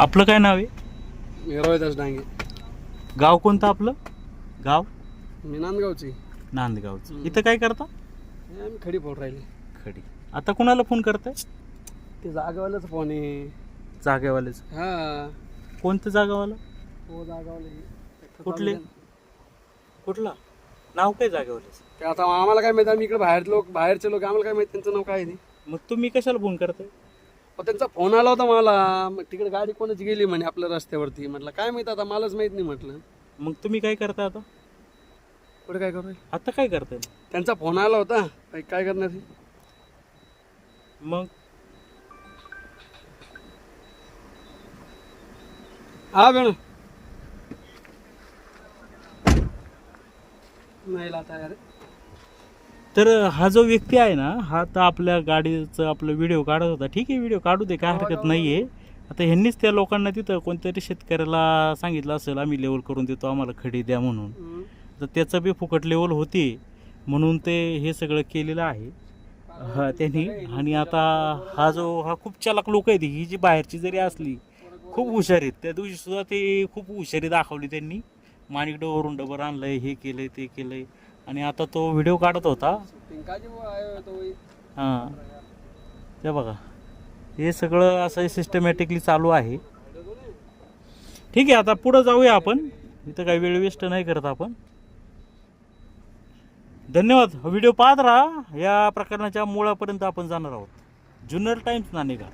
आपलं काय नाव आहे? रोहिदास डांगे. गाव कोणतं आपलं? गाव? मी नांदगावची. नांदगावचं. इथं काय करता? हे आम्ही खडी फोड राहिली. खडी. आता कुणाला फोन करताय? ते जागावाल्याच फोन आहे. जागेवालेच हा. कोणतं जागावाला? हो जागावाले. कुठले? कुठला? नाव काय जागेवालेच ते आता आम्हाला काय माहिती आम्ही इकडे बाहेर लोक बाहेरचे लोक आम्हाला काय माहिती त्यांचं नाव काय आहे ते. मग तुम्ही कशाला फोन करताय? मग त्यांचा फोन आला होता मला. मग तिकडे गाडी कोणाची गेली म्हणे आपल्या रस्त्यावरती? म्हटलं काय माहीत आता मलाच माहीत नाही म्हटलं. मग तुम्ही काय करता आता? पुढे काय करू? आता काय करताय? त्यांचा फोन आला होता. काय काय करणार? मग? हा बेण. नाही लाता यार. तर हा जो व्यक्ती आहे ना हा तर आपल्या गाडीचं आपलं व्हिडिओ काढत होता. ठीक आहे व्हिडिओ काढू दे काय हरकत नाही आहे आता ह्यांनीच त्या लोकांना तिथं कोणतरी शेतकऱ्याला सांगितलं असेल आम्ही लेवल करून देतो आम्हाला खडी द्या म्हणून. तर त्याचं बी फुकट लेवल होती. म्हणून ते हे सगळं केलेलं आहे. हा त्यांनी. आणि आता हा जो हा खूप चालक लोक आहेत. ही जी बाहेरची जरी असली खूप हुशार आहेत. त्या दिवशी सुद्धा ते खूप हुशारी दाखवली त्यांनी. माणिकडवरून डबर आणलंय हे केलंय ते केलंय. आणि आता तो व्हिडिओ काढत होता. हां. ते बघा. हे सगळं असं सिस्टमॅटिकली चालू आहे. ठीक आहे आता पुढं जाऊया आपण. इथं काही वेळ वेस्ट नाही करत आपण. धन्यवाद. व्हिडिओ पाहत राहा. या प्रकरणाच्या मुळापर्यंत आपण जाणार आहोत. जुन्नर टाइम्स नाणेगाव